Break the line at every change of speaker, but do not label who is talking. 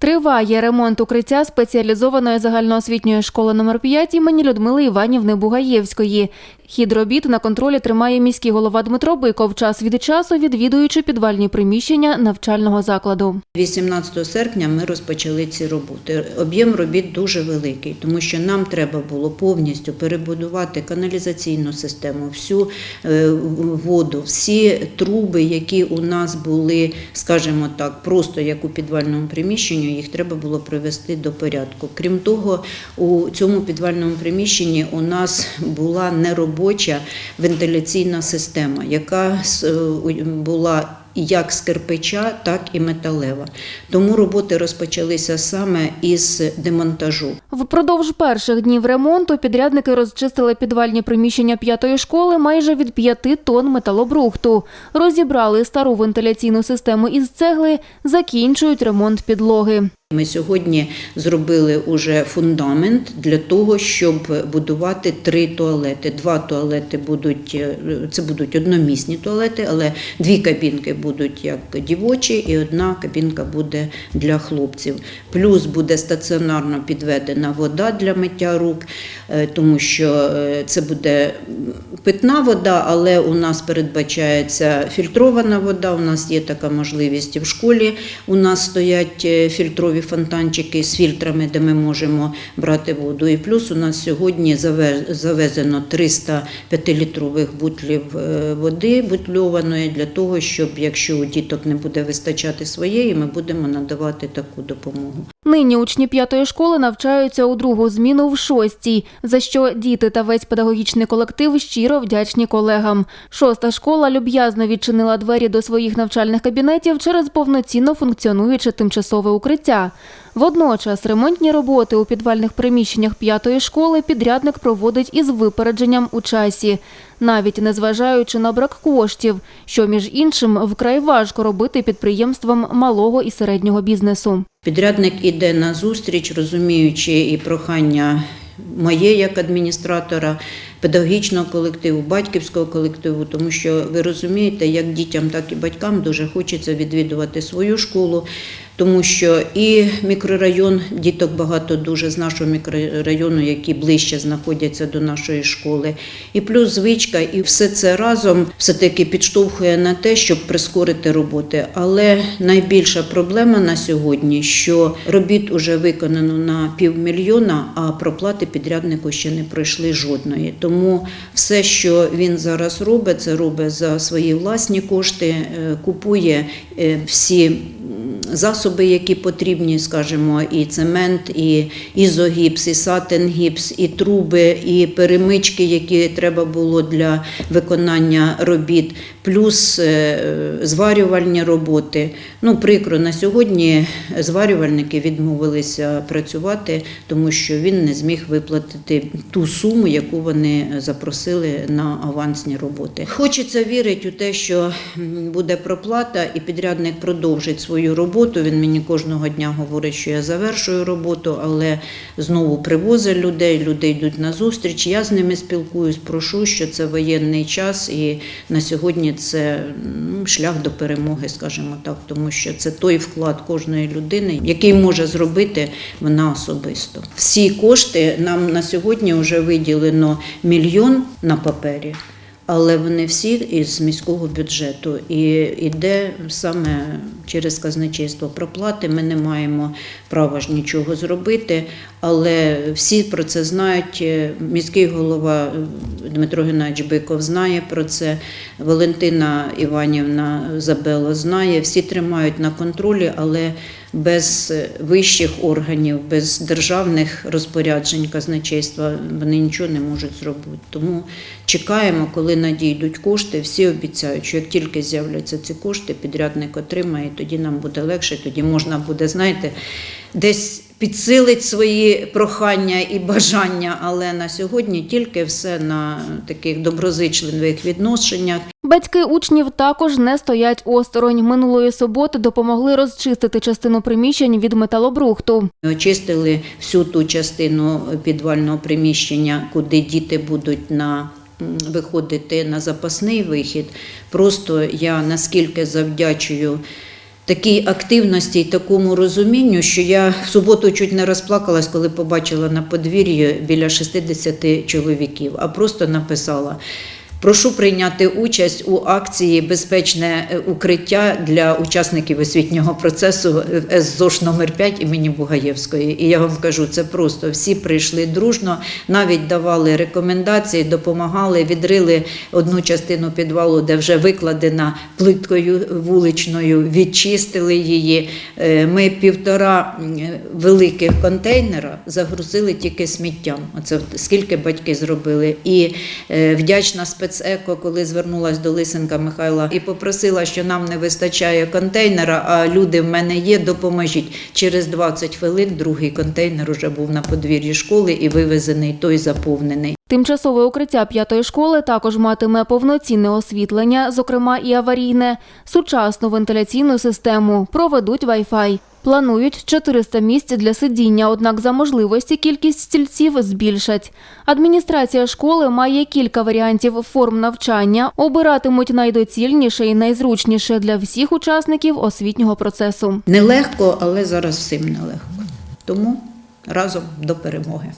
Триває ремонт укриття спеціалізованої загальноосвітньої школи номер 5 імені Людмили Іванівни Бугаєвської. Хід робіт на контролі тримає міський голова Дмитро Биков, час від часу відвідуючи підвальні приміщення навчального закладу.
18 серпня ми розпочали ці роботи. Об'єм робіт дуже великий, тому що нам треба було повністю перебудувати каналізаційну систему, всю е, воду, всі труби, які у нас були, скажімо так, просто як у підвальному приміщенні, їх треба було привести до порядку. Крім того, у цьому підвальному приміщенні у нас була неробоча вентиляційна система, яка е, була як з кирпича, так і металева. Тому роботи розпочалися саме із демонтажу.
Впродовж перших днів ремонту підрядники розчистили підвальні приміщення п'ятої школи майже від п'яти тонн металобрухту. Розібрали стару вентиляційну систему із цегли, закінчують ремонт підлоги.
Ми сьогодні зробили уже фундамент для того, щоб будувати три туалети. Два туалети будуть е, це будуть одномісні туалети, але дві кабінки будуть як дівочі, і одна кабінка буде для хлопців. Плюс буде стаціонарно підведена вода для миття рук, е, тому що е, це буде питна вода, але у нас передбачається фільтрована вода. У нас є така можливість і в школі. У нас стоять е, фільтрові фонтанчики з фільтрами, де ми можемо брати воду. І плюс у нас сьогодні завезено 300 5-літрових бутлів е, води бутльованої для того, щоб якщо у діток не буде вистачати своєї, ми будемо надавати таку допомогу.
Нині учні п'ятої школи навчаються у другу зміну в шостій, за що діти та весь педагогічний колектив щиро вдячні колегам. Шоста школа люб'язно відчинила двері до своїх навчальних кабінетів через повноцінно функціонуюче тимчасове укриття. Водночас ремонтні роботи у підвальних приміщеннях п'ятої школи підрядник проводить із випередженням у часі, навіть незважаючи на брак коштів, що між іншим вкрай важко робити підприємствам малого і середнього бізнесу.
Підрядник іде на зустріч, розуміючи і прохання моє як адміністратора, педагогічного колективу, батьківського колективу, тому що ви розумієте, як дітям, так і батькам дуже хочеться відвідувати свою школу. Тому що і мікрорайон, діток багато дуже з нашого мікрорайону, які ближче знаходяться до нашої школи. І плюс звичка, і все це разом все-таки підштовхує на те, щоб прискорити роботи. Але найбільша проблема на сьогодні, що робіт уже виконано на півмільйона, а проплати підряднику ще не пройшли жодної. Тому все, що він зараз робить, це робить за свої власні кошти, е, купує е, всі засоби, які потрібні, скажімо, і цемент, і ізогіпс, і сатингіпс, і труби, і перемички, які треба було для виконання робіт, плюс е, зварювальні роботи. Ну, прикро, на сьогодні зварювальники відмовилися працювати, тому що він не зміг виплатити ту суму, яку вони запросили на авансні роботи. Хочеться вірити у те, що буде проплата, і підрядник продовжить свою роботу. Він мені кожного дня говорить, що я завершую роботу, але знову привозить людей, люди йдуть на зустріч. Я з ними спілкуюсь, прошу, що це воєнний час, і на сьогодні це ну, шлях до перемоги, скажімо так, тому що це той вклад кожної людини, який може зробити вона особисто. Всі кошти нам на сьогодні вже виділено мільйон на папері. Але вони всі із міського бюджету і йде саме через казначейство проплати. Ми не маємо права ж нічого зробити, але всі про це знають. Міський голова Дмитро Геннадійович Биков знає про це. Валентина Іванівна Забело знає. Всі тримають на контролі, але без вищих органів, без державних розпоряджень казначейства вони нічого не можуть зробити. Тому чекаємо, коли надійдуть кошти. Всі обіцяють, що як тільки з'являться ці кошти, підрядник отримає, і тоді нам буде легше, тоді можна буде, знаєте, десь підсилить свої прохання і бажання. Але на сьогодні тільки все на таких доброзичливих відношеннях.
Батьки учнів також не стоять осторонь. Минулої суботи допомогли розчистити частину приміщень від металобрухту.
Очистили всю ту частину підвального приміщення, куди діти будуть на виходити на запасний вихід. Просто я наскільки завдячую такій активності і такому розумінню, що я в суботу чуть не розплакалась, коли побачила на подвір'ї біля 60 чоловіків, а просто написала. Прошу прийняти участь у акції Безпечне е, укриття для учасників освітнього процесу е, СЗОШ номер 5 імені Бугаєвської. І я вам кажу, це просто всі прийшли дружно, навіть давали рекомендації, допомагали, відрили одну частину підвалу, де вже викладена плиткою вуличною, відчистили її. Е, Ми півтора великих контейнера загрузили тільки сміттям. Оце скільки батьки зробили. І е, вдячна спецеко, коли звернулась до Лисенка Михайла і попросила, що нам не вистачає контейнера, а люди в мене є, допоможіть. Через 20 хвилин другий контейнер уже був на подвір'ї школи і вивезений, той заповнений.
Тимчасове укриття п'ятої школи також матиме повноцінне освітлення, зокрема і аварійне, сучасну вентиляційну систему, проведуть Wi-Fi. Планують 400 місць для сидіння, однак за можливості кількість стільців збільшать. Адміністрація школи має кілька варіантів форм навчання, обиратимуть найдоцільніше і найзручніше для всіх учасників освітнього процесу.
Нелегко, але зараз всім нелегко. Тому разом до перемоги.